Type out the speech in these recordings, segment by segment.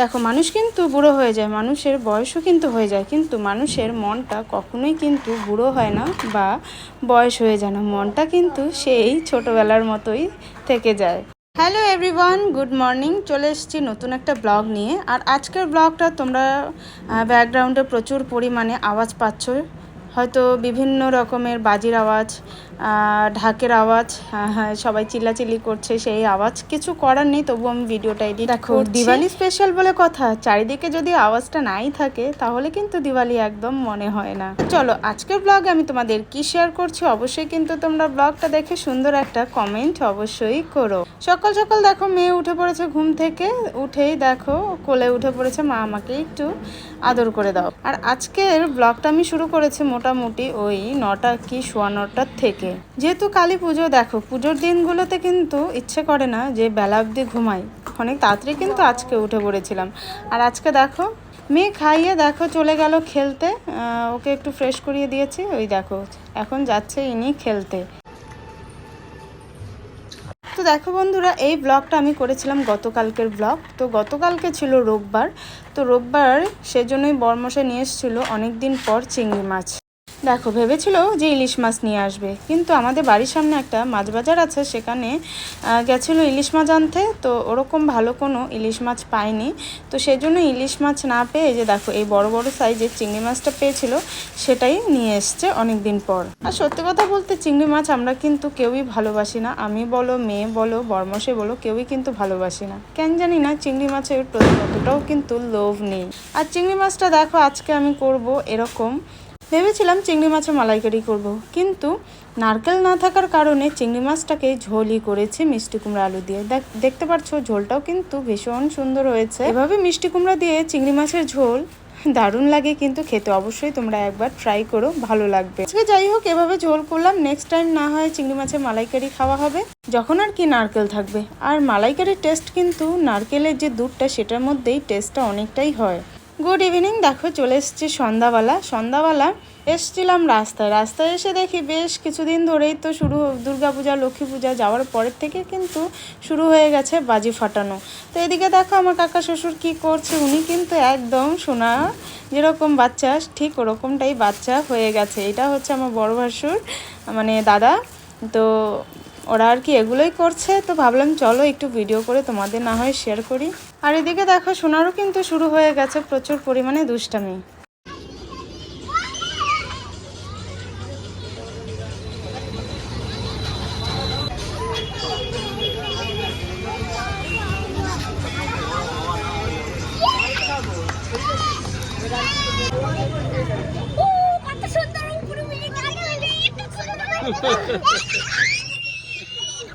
দেখো, মানুষ কিন্তু বুড়ো হয়ে যায়, মানুষের বয়সও কিন্তু হয়ে যায়, কিন্তু মানুষের মনটা কখনোই কিন্তু বুড়ো হয় না বা বয়স হয়ে যায় না। মনটা কিন্তু সেই ছোটোবেলার মতোই থেকে যায়। হ্যালো এভরিওয়ান গুড মর্নিং চলে এসেছি নতুন একটা ব্লগ নিয়ে। আর আজকের ব্লগটা তোমরা ব্যাকগ্রাউন্ডে প্রচুর পরিমাণে আওয়াজ পাচ্ছ। হয়তো বিভিন্ন রকমের বাজির আওয়াজ ঢাকের আওয়াজ হ্যাঁ হ্যাঁ সবাই চিল্লাচিল্লি করছে সেই আওয়াজ। কিছু করার নেই তবু আমি ভিডিওটা এডিট দেখো দিওয়ালি স্পেশাল বলে কথা চারিদিকে যদি আওয়াজটা নাই থাকে তাহলে কিন্তু দিওয়ালি একদম মনে হয় না। চলো আজকের ব্লগে আমি তোমাদের কি শেয়ার করছি অবশ্যই কিন্তু তোমরা ব্লগটা দেখে সুন্দর একটা কমেন্ট অবশ্যই করো। সকাল সকাল দেখো মেয়ে উঠে পড়েছে ঘুম থেকে উঠেই দেখো কোলে উঠে পড়েছে মা আমাকে একটু আদর করে দাও। আর আজকের ব্লগটা আমি শুরু করেছি মোটামুটি ওই নটা কি সোয়া নটার থেকে। যেহেতু কালী পুজো, দেখো, পুজোর দিনগুলোতে কিন্তু ইচ্ছে করে না যে বেলা অবধি ঘুমাই। অনেক তাড়াতাড়ি কিন্তু আজকে উঠে পড়েছিলাম। আর আজকে দেখো, মেয়ে খাইয়ে দেখো চলে গেল খেলতে। ওকে একটু ফ্রেশ করিয়ে দিয়েছি। ওই দেখো, এখন যাচ্ছে ইনি খেলতে। তো দেখো বন্ধুরা, এই ব্লগটা আমি করেছিলাম গতকালকের ব্লগ তো গতকালকে ছিল রোববার। তো রোববার সেজন্যই বর্মশা নিয়ে এসেছিল অনেক দিন পর চিংড়ি মাছ। দেখো, ভেবেছিল যে ইলিশ মাছ নিয়ে আসবে, কিন্তু আমাদের বাড়ির সামনে একটা মাছ বাজার আছে, সেখানে গেছিল ইলিশ মাছ আনতে, তো ওরকম ভালো কোনো ইলিশ মাছ পায়নি। তো সেজন্য ইলিশ মাছ না পেয়ে যে দেখো, এই বড় বড় সাইজের চিংড়ি মাছটা পেয়েছিল, সেটাই নিয়ে এসছে অনেক দিন পর। আর সত্যি কথা বলতে, চিংড়ি মাছ আমরা কিন্তু কেউই ভালোবাসি না। আমি বলো, মেয়ে বলো, বর্মশে বলো, কেউই কিন্তু ভালোবাসি না। কেন জানি না, চিংড়ি মাছের প্রতি অতটাও কিন্তু লোভ নেই। আর চিংড়ি মাছটা দেখো, আজকে আমি করব এরকম ভেবেছিলাম চিংড়ি মাছের মালাইকারি করব, কিন্তু নারকেল না থাকার কারণে চিংড়ি মাছটাকে ঝোলই করেছি মিষ্টি কুমড়া আলু দিয়ে। দেখ, দেখতে পাচ্ছ, ঝোলটাও কিন্তু ভীষণ সুন্দর হয়েছে। এভাবে মিষ্টি কুমড়া দিয়ে চিংড়ি মাছের ঝোল দারুণ লাগে, কিন্তু খেতে অবশ্যই তোমরা একবার ট্রাই করো, ভালো লাগবে। আজকে যাই হোক, এভাবে ঝোল করলাম নেক্সট টাইম না হয় চিংড়ি মাছের মালাইকারি খাওয়া হবে। যখন আর কি নারকেল থাকবে। আর মালাইকারির টেস্ট কিন্তু নারকেলের যে দুধটা, সেটার মধ্যেই টেস্টটা অনেকটাই হয়। গুড ইভিনিং দেখো চলে এসেছি সন্ধ্যাবেলা। সন্ধ্যাবেলা এসছিলাম রাস্তায়। রাস্তায় এসে দেখি বেশ কিছুদিন ধরেই তো শুরু দুর্গাপূজা লক্ষ্মী পূজা যাওয়ার পরের থেকে কিন্তু শুরু হয়ে গেছে বাজি ফাটানো। তো এদিকে দেখো আমার কাকা শ্বশুর কি করছে, উনি কিন্তু একদম সোনা যেরকম বাচ্চা, ঠিক ওরকমটাই বাচ্চা হয়ে গেছে। এটা হচ্ছে আমার বড় ভাসুর মানে দাদা। তো ওরা আর কি এগুলোই করছে, তো ভাবলাম চলো একটু ভিডিও করে তোমাদের না হয় শেয়ার করি। আর এদিকে দেখো, সোনারও কিন্তু শুরু হয়ে গেছে, প্রচুর পরিমাণে দুষ্টামি। ও, কত সুন্দর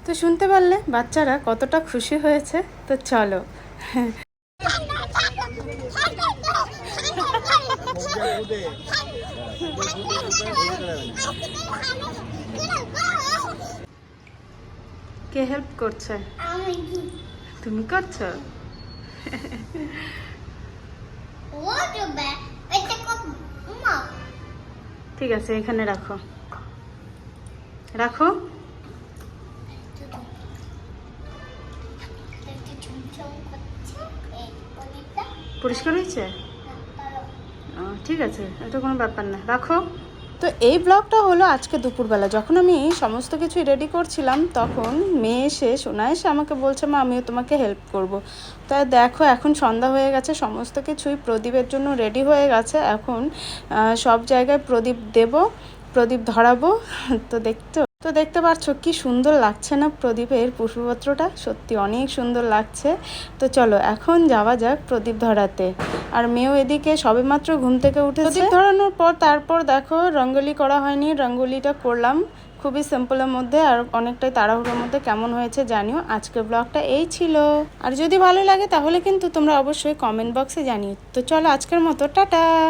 তো শুনতে পারলে বাচ্চারা কতটা খুশি হয়েছে, তো চলো। কে হেল্প করছে? তুমি করছ? ঠিক আছে, এখানে রাখো। রাখো? পরিষ্কার হয়েছে? ও, ঠিক আছে এটা কোনো ব্যাপার না রাখো। তো এই ব্লগটা হলো আজকে দুপুরবেলা। যখন আমি সমস্ত কিছু রেডি করছিলাম তখন মেয়ে এসে সোনা এসে আমাকে বলছে মা আমিও তোমাকে হেল্প করব। তা দেখো এখন সন্ধ্যা হয়ে গেছে সমস্ত কিছুই প্রদীপের জন্য রেডি হয়ে গেছে। এখন সব জায়গায় প্রদীপ দেব প্রদীপ ধরাবো। তো দেখতো তো দেখতে পাচ্ছ কি সুন্দর লাগছে না প্রদীপের পুষ্পপত্রটা? সত্যি অনেক সুন্দর লাগছে। তো চলো, এখন যাওয়া যাক প্রদীপ ধরাতে। আর মেয়েও এদিকে সবেমাত্র ঘুম থেকে উঠে প্রদীপ ধরানোর পর তারপর দেখো রঙ্গোলি করা হয়নি, রঙ্গোলিটা করলাম। খুবই সিম্পলের মধ্যে আর অনেকটাই তাড়াহুড়োর মধ্যে কেমন হয়েছে জানিও। আজকের ব্লগটা এই ছিল। আর যদি ভালো লাগে তাহলে কিন্তু তোমরা অবশ্যই কমেন্ট বক্সে জানিও। তো চলো আজকের মতো, টাটা!